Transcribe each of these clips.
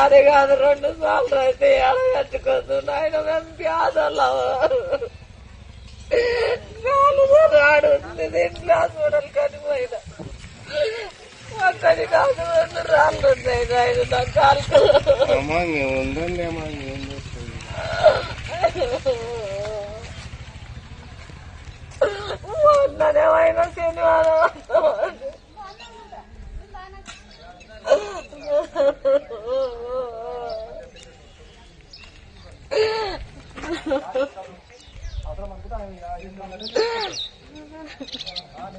కాదు రెండు సార్లు అయితే ఎడగట్టుకోదు నాయన మేము పేదోళ్ళం కాలు రాడు ఉంది ఇంట్లో హాస్పిటల్ కనిపోయిన అక్కడి కాదు రెండు రాళ్ళు ఉన్నాయి నాయన నా కాలు అమ్మా మేము ఉండండి అమ్మా ఏం చేస్తుంది మొన్ననేమైనా శనివారం.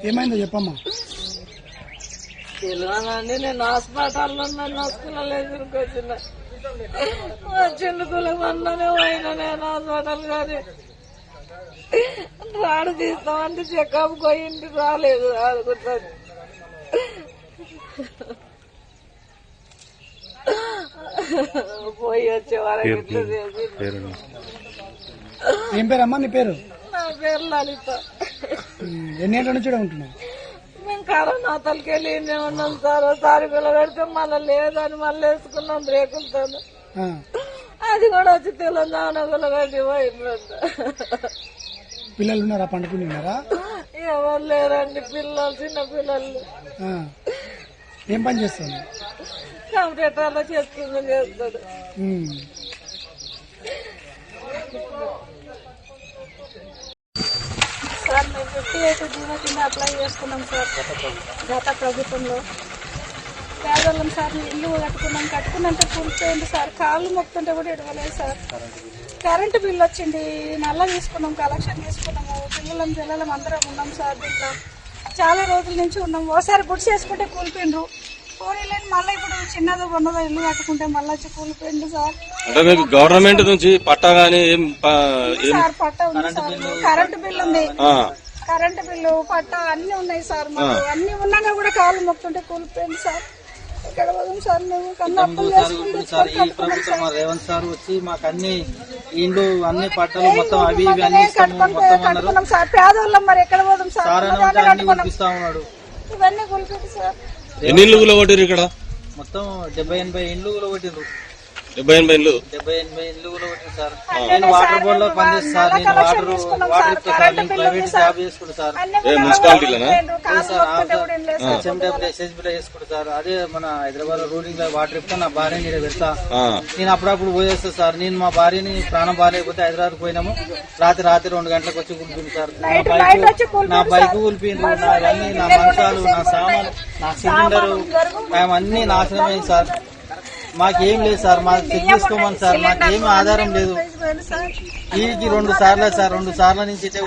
ఏమైందో చెప్పమ్మా. తెలియనండి నేను హాస్పిటల్లో నన్ను హాస్పిటల్ ఎదురుకొచ్చిన చిన్నకుల మొన్ననే పోయినా నేను హాస్పిటల్ కానీ రాడు తీస్తామంటే చెకప్ పోయింది రాలేదు ఆడుకుంటాను. పోయి వచ్చే వరకు ఇట్లా చేసి ఏం పేరమ్మా నీ పేరు? నా పేరు లలిత. ఉమ్, ఎన్ని ఏళ్ళ నుంచి ఈడ ఉంటున్నావు? మేము కరోనా తలకెళ్ళి ఉన్నాం సార్. తారీఖులో పెడితే మళ్ళీ లేదని మళ్ళీ వేసుకున్నాం రేకులతో ఆ, అది కూడా వచ్చి తెలంగాణలో కట్టి పోయిందంట. పిల్లలు ఉన్నారా? పండుకుని ఉన్నారా? ఎవరు లేరండి పిల్లలు చిన్న పిల్లలు. ఏం పని చేస్తాను కంప్యూటర్లో చేసుకుని చేస్తాడు ఉమ్, సార్ ఎయిట్ జీవో కింద అప్లై చేసుకున్నాం సార్. గత ప్రభుత్వంలో. పేదవాళ్ళం సార్ ఇల్లు కట్టుకున్నాం. కట్టుకున్నంత కూలిపోయింది సార్. కాళ్ళు మొక్కుతుంటే కూడా ఇడవలేదు సార్. కరెంటు బిల్ వచ్చింది. నల్ల తీసుకున్నాం కలెక్షన్ తీసుకున్నాము. పిల్లలం పిల్లలం అందరం ఉన్నాం సార్ దీంట్లో. చాలా రోజుల నుంచి ఉన్నాం. ఓసారి గుడి చేసుకుంటే కూలిపోయిండ్రు. పోనీలేని మళ్ళీ ఇప్పుడు చిన్నదో ఉన్నదో ఇల్లు కట్టుకుంటే మళ్ళీ వచ్చి కూలిపోయింది సార్. అంటే మీకు గవర్నమెంట్ నుంచి పట్టా గానీ ఏం ప- ఏం సార్ పట్ట ఉంది సార్. కరెంటు బిల్ ఉంది. ఆ, కరెంటు బిల్లు పట్ట అన్ని ఉన్నాయి సార్ మాకు. అన్ని ఉన్నాగా కూడా కాళ్ళు మొక్తుంటే కూలిపోయింది సార్. ఇక్కడ పోదాం సార్ మేము కన్నా అప్పులు చేసుకుని సార్ ఈ ప్రభుత్వం మా రేవంత్ సార్ వచ్చి మాకు అన్ని ఇండ్లు అన్ని పట్టలు మొత్తం అవి ఇవి అన్ని ఇస్తాము మొత్తం అన్నారు. కట్టుకున్నాం సార్? పేదోళ్ళం మరి ఎక్కడ పోదాం సార్? సార్ అని ఉన్నదాన్ని అంటే అన్ని కట్టుకున్నాం. కురిపిస్తా ఉన్నాడు ఇవన్నీ కూలిపోయింది సార్. ఎన్ని ఇళ్ళు కూలగొట్టారు ఇక్కడ? మొత్తం డెబ్బై ఎనభై ఇండ్లు కొట్టిండ్రు డెబ్బై ఎనభై ఇళ్ళు డెబ్బై ఎనభై ఇండ్లు కొట్టిండ్రు సార్. నేను వాటర్ బోర్డ్లో పనిచేస్తాను సార్ నేను వాటర్ వాటర్ ఇస్తా సార్ నేను ప్రైవేట్ జాబ్ చేసుకుంటా సార్. మున్సిపాలిటీలోనా ఎస్ఎస్బీ లో చేసుకుంటా సార్. అదే మన హైదరాబాద్లో రూలింగ్లో వాటర్ ఇస్తా నా భార్యని పెడతా. నేను అప్పుడప్పుడు పోయేస్తా సార్. నేను మా భార్యని ప్రాణం బాగాలేకపోతే హైదరాబాద్ పోయినాము. రాత్రి రాత్రి రెండు గంటలకు వచ్చి కూలిపోయింది సార్. నా బైక్ కూలిపోయింది నా నా అన్ని నా మంచాలు నా సామాన్ నా సిలిండర్ మేము అన్ని నాశనం అయింది సార్. మాకేం లేదు సార్ మాకు చెక్ చేసుకోమని సార్ మాకేం ఆధారం లేదు. సార్. వీరికి రెండు సార్లు సార్ రెండు సార్ల నుంచి సార్.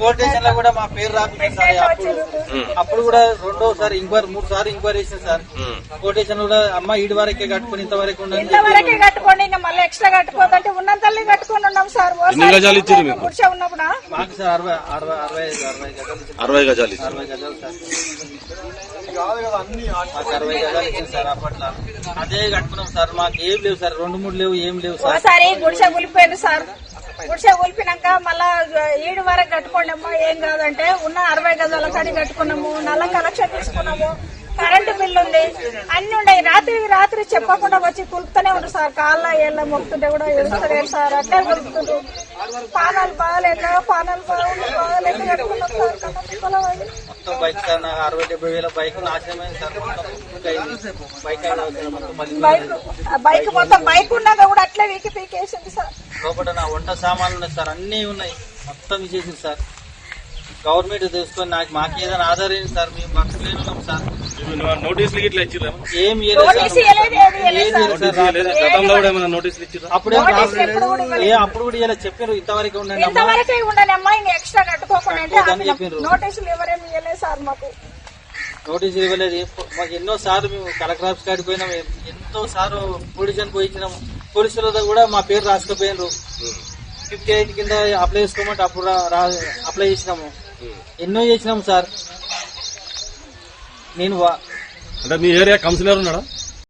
పోలీస్ స్టేషన్లో కూడా మా పేరు రాకపోయింది సార్ అప్పుడు అప్పుడు కూడా రెండోసారి ఇంక్వైరీ మూడు సార్లు ఎంక్వైరీ చేసింది సార్ పోలీస్ స్టేషన్ కూడా అమ్మ ఈడి వరకే కట్టుకుని ఇంతవరకు ఉండండి. ఇంతవరకే కట్టుకోండి ఇంకా మళ్ళీ ఎక్స్ట్రా కట్టుకోదంటే ఉన్నంతల్లి కట్టుకొని ఉన్నాం సార్. మీకు? కూర్చో ఉన్నప్పుడు? మాకు సార్ అరవై అరవై అరవై అరవై గజాలు. అరవై గజాలు ఇచ్చారు. అరవై గజాలు సార్. అరవై గజాలు ఇచ్చింది సార్ అప్పట్లో. అదే కట్టుకున్నాం సార్ మాకు ఏం లేవు సార్ రెండు మూడు లేవు ఏం లేవు సార్. ఒకసారి గుడిసె కూలిపోయింది సార్. గుడిసె కూలిపోయినాక మళ్ళా ఏడు వరకు కట్టుకోండి అమ్మా ఏం కాదంటే ఉన్న అరవై గజాల కాడి కట్టుకున్నాము నల్ల కలెక్షన్ తీసుకున్నాము కరెంటు బిల్లు ఉంది. అన్ని ఉన్నాయి. రాత్రి రాత్రి చెప్పకుండా వచ్చి కులుపుతూనే ఉంది సార్. కాళ్ళ ఏళ్ళ మొక్కుతుంటే కూడా ఎదుగుతలేదు సార్. అట్లే కులుపుతుండ్రు పానాలు బాగాలేక పానాలు బాగుంది బాగాలేక కట్టుకున్నాం సార్. మొత్తం బైక్ నాకు అరవై డెబ్బై వేల బైక్ నాశనమైంది సార్ బుక్. బైక్ మొత్తం బైక్ కూడా అట్లే వీకి పీకేసింది సార్. లోపల నా వంట సామాన్లు ఉన్నాయి సార్ అన్నీ ఉన్నాయి. మొత్తం ఇచ్చేసింది సార్. గవర్నమెంట్ తెలుసుకొని నాకు మాకు ఏదైనా ఆధారం సార్ మేము ఉన్నాం సార్. నోటీసులు ఇట్లా ఇచ్చిరా ఏం సార్. సార్. సార్. అప్పుడేం. ఏ అప్పుడు కూడా ఇలా చెప్పారు ఇంతవరకు ఉండండి అమ్మా. ఇంకా ఎక్స్ట్రా కట్టుకోకుండా. నోటీసులు ఎవరేమి ఇవ్వలేదు సార్ మాకు. నోటీసులు ఇవ్వలేదు. ఏ- మాకు ఎన్నో సార్లు మేము కలెక్టర్ ఆఫీస్ కాడికి పోయినాం. ఎంతో సార్లు పోలీసులు పోయించినాము పోలీసులతో కూడా మా పేరు రాసుకుపోయినారు ఫిఫ్టీ ఎయిట్ కింద అప్లై చేసుకోమంటే అప్పుడు అప్లై చేసినాము. ఎన్నో చేసినాము సార్. నేను వా- అంటే మీ ఏరియా కౌన్సిలర్ ఉన్నాడా?